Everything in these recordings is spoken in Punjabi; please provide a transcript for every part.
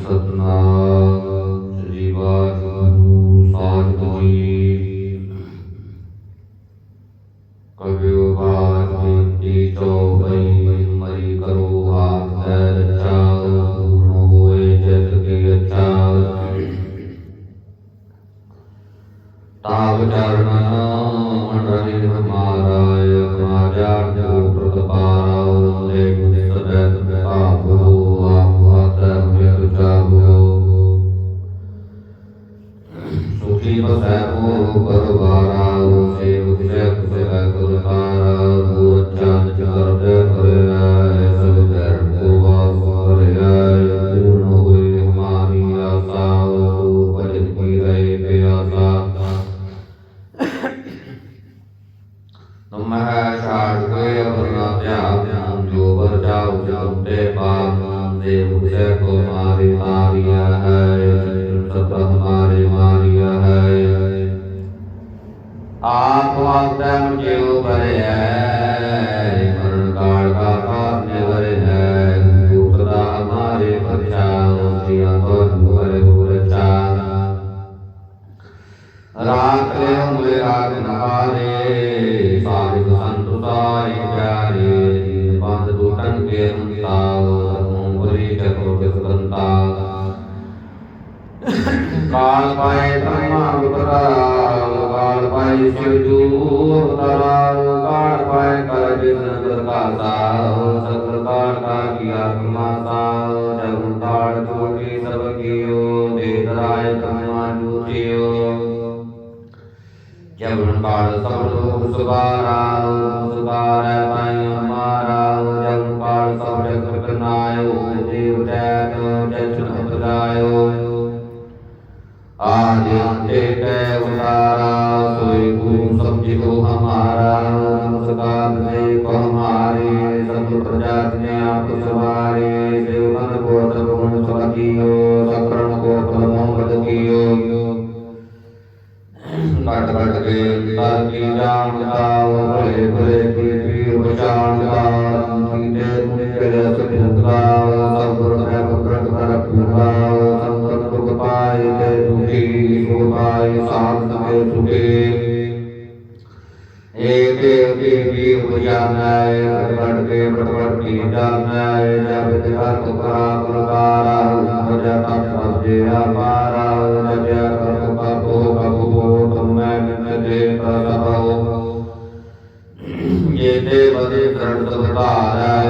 ਸਤਨਾਮ ਸ੍ਰੀ ਵਾਹਿਗੁਰੂ ਸਾਹਿਬ ਜੀ ਕਬਿਓ ਬਾਤ ਜੀ ਚੋਬਈ ਮਰੀ ਕਰੋ ਆਪ ਰਚਾ ਗੁਰੂ ਹੋਏ ਜਗ ਕੀ ਅੱਛਾ ਤਾਵ ਚਰਨ ਮੰਡਲੀ ਹਮਾਰਾ ਇਹ ਰਾਜਾ ਸੁਖੀ ਬਸੈ ਕੋ ਪਰਵਾਰਾ ਸੇਵ ਜਗ ਸੇਵੈ ਕੁਲਕਾਰਾ ਮੂਰ ਚੰਦ ਕਰਦੇ ਪਾਪ ਦੇਵ ਸੇ ਕੋ ਮਾਰੀ ਮਾਰਿਆ ਹੈ ਸਤ ਹਮਾਰੇ ਮਾਰਿਆ ਹੈ। ਆਪ ਵਾਸਤੇ ਮੁਝਿਓ ਭਰਿਆ ਮਰਨ ਕਾਲ ਕਾ ਕਾਰਨ ਵਰੇ ਹੈ। ਜੋ ਸਦਾ ਹਮਾਰੇ ਬਚਾਓ ਜਿਆ ਤੋਂ ਵਰੇ ਬੁਰਚਾ ਰਾਤ ਲਿਓ ਮੁਲੇ ਰਾਤ ਨਹਾਰੇ ਸਾਰਿ ਸੰਤ ਸਾਰਿ ਪਿਆਰੇ ਬੰਦ ਕਾਲ ਪਾਏ ਧਰਮਾ ਉਤਰਾ ਕਾਲ ਪਾਏ ਸਿਰ ਜੂ ਉਤਰਾ ਕਾਲ ਪਾਏ ਕਰ ਜਿਨ ਦਰਕਾਸਾ ਸਤਰ ਕਾਲ ਕਾ ਕੀ ਆਤਮਾ ਸਾ ਜਗਨ ਤਾੜ ਸਭ ਕੀਓ ਦੇ ਤਮਾ ਜੂਤਿਓ। ਜਬਨ ਕਾਲ ਸਭ ਲੋਕ ਸੁਬਾਰਾ ਸੁਬਾਰੈ ਪਾਈ ਹਮਾਰਾ ਜਬਨ ਕਾਲ ਸਭ ਜਗ ਕਰਨਾਇਓ Amen. ਜੇ ਤੇ ਬਦੇ ਦਰਦ ਸੁਧਾਰੈ ਆਪੇ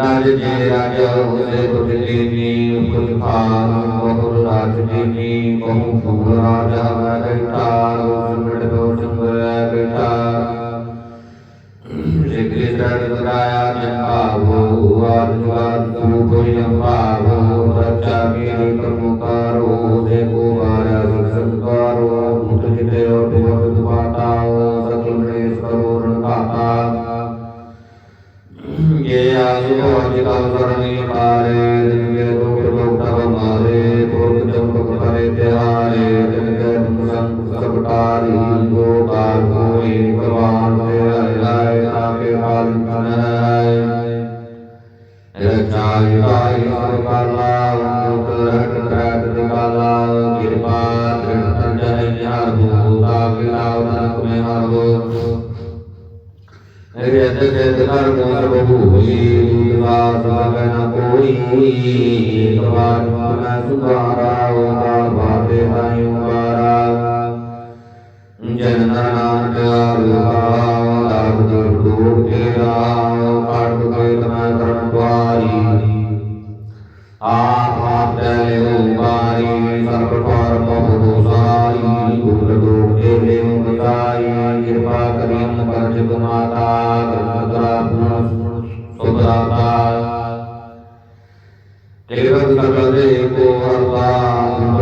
ਅੰਡਜ ਜੇ ਰਾਜ ਉਸੇ ਤੁਝ ਲੀਨੀ ਕੁਝ ਖਾਨ ਬਹੁ ਰਾਜ ਜੀਨੀ ਬਹੁ ਫੂਲ ਰਾਜਾ ਮੈਂ ਬੈਠਾ ਸੁਮਿਟ ਦੋ ਚੰਗਿਆ ਬੈਠਾ ਜਿਗਰੀ ਤੜ ਬਰਾਇਆ ਜੰਭਾਵੋ ਆਦ ਜਵਾਦ ਤੂ ਕੋਈ ਅੰਭਾਵੋ ਰੱਚਾ ਮੇਰੀ ਪ੍ਰਮੁਕਾਰੋ ਆਏ ਅੱਜ ਕਲ ਕਰਨੀ ਮਾਰੇ ਦਿਨਗੇ ਦੁਖ ਲੋਟਵ ਮਾਰੇ ਦੁਖ ਜੰਪ ਕਰੇ ਤਿਆਰੇ ਦਿਨਗੇ ਸੰਤ ਸਬਟਾਰੀ ਕੋ ਕਾਲ ਕੋਈ ਭਗਵਾਨ ਦੇ ਰਾਏ ਸਾਕੇ ਹਾਲ ਕਨ ਹੈ ਰਖਾਈ ਆਈ ਸਰਕਾਰ ਰਿਤ ਸਿਤ ਕਰ ਮੋਰ ਬਹੂਈ ਦੁਆਰ ਸਭੈ ਨ ਕੋਈ। ਸਵਾਰ ਮਨ ਸੁਧਾਰਾ ਓਕਾਰ ਬਾਤੇ ਤਾਈ ਓਕਾਰਾ ਜਨ ਨਾਨਕ ਆਲਾ ਦੁਰ ਦੁਖ ਤੇਰਾ ਕਾਟ ਕੇ ਤਮੈ ਕਰਮ ਦੁਆਰੀ ਆਪ ਆਪ ਦੇ ਉਬਾਰੀ ਸਰਬ ਕਰਮ ਬੁਸਾਰੀ ਗੁਰ ਦੁਖ ਤੇਰੇ ਮੁਕਾਈ ਤੇਰਾ ਸਕਲ ਦੇ ਕੋ ਅਰਵਾ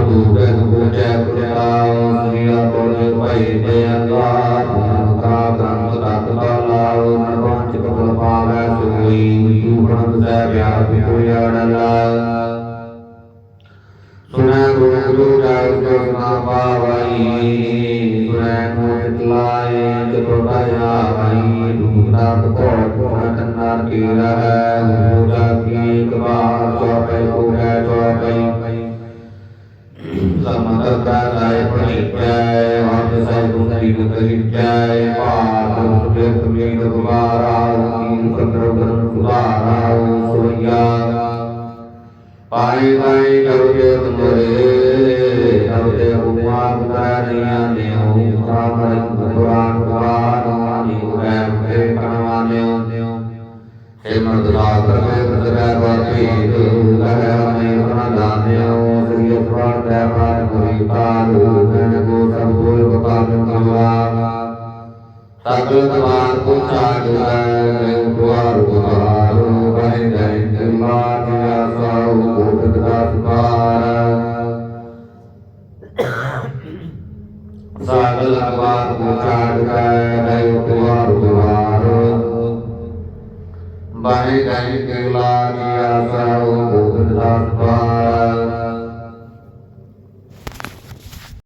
ਦੂਬੇ ਦੂਜੈ ਕੋਲੇ ਭਾਈ ਦੇ ਅੰਗਾ ਕਾ ਗ੍ਰੰਥ ਰਤ ਬਾਲਾ ਨਰਵਾਂਚ ਕਬਲ ਪਾਵੈ ਸੋਈ ਤੂ ਪ੍ਰਣਤ ਸੈ ਵਿਆਹ ਕੋਈ ਅੜਲਾ ਸੁਨੈ ਗੁਰੂ ਗੁਰੂ ਜਗ ਪਾਵਈ ਸੁਨੈ ਮੋਹਿਤ ਲਾਏ ਚਤੁਰਤਾਇਆ ਵਈ ਦੂਰਾਤ ਕੋਟ ਕੋਟ ਕੰਨਾਰ ਕੀ ਰਹੈ ਸਮਦਰ ਕਾ ਰਾਇ ਪਣਿਕੈ ਵਾਦ ਸੈ ਗੁੰਦੀ ਕਰਿਚੈ ਪਾਪ ਸੁਭੇਤ ਮੀਤ ਗੁਬਾਰਾ ਕੀਨ ਕੰਦਰ ਗਰਨ ਸੁਧਾਰਾ ਸੋਈਆ। ਪਾਈ ਪਾਈ ਕਰੁਗੇ ਤੁਮਰੇ ਨਵਦੇ ਹੁਮਾ ਬੁਦਾਰੀਆਂ ਦੇਉ ਕਾਮਰ ਭਗਵਾਨ ਭਗਵਾਨ ਨਿਉ ਹੈ ਮੁਖੇ ਕਣਵਾਨਿਓ ਹੇ ਮਰਦ ਸਾਗਰ ਮੇ ਬਦਰੈ ਬਾਤੀ ਲਹਿ ਮਨੇ ਬਣਾ ਦਾਨਿਓ ਸ੍ਰੀ ਅਸਵਾਰ ਦੇ ਮਾਰ ਕੋਈ ਕਾਲੂ ਮੈਂ ਕੋ ਸਭ ਕੋਈ ਬਕਾਨ ਕਮਲਾ ਸਗਲ ਦਵਾਰ ਕੋ ਛਾੜ ਹੈ ਦੁਆਰ ਦੁਆਰ ਬਹਿ ਗਏ ਦਿਮਾਗਿਆ ਸਾਉ ਕੋਟ ਦਾ ਸੁਕਾਰ ਸਗਲ ਦਵਾਰ ਕੋ ਛਾੜ ਹੈ ਦੁਆਰ ਦੁਆਰ ਬਹਿ ਗਏ ਦਿਮਾਗਿਆ ਸਾਉ ਕੋਟ ਦਾ ਸੁਕਾਰ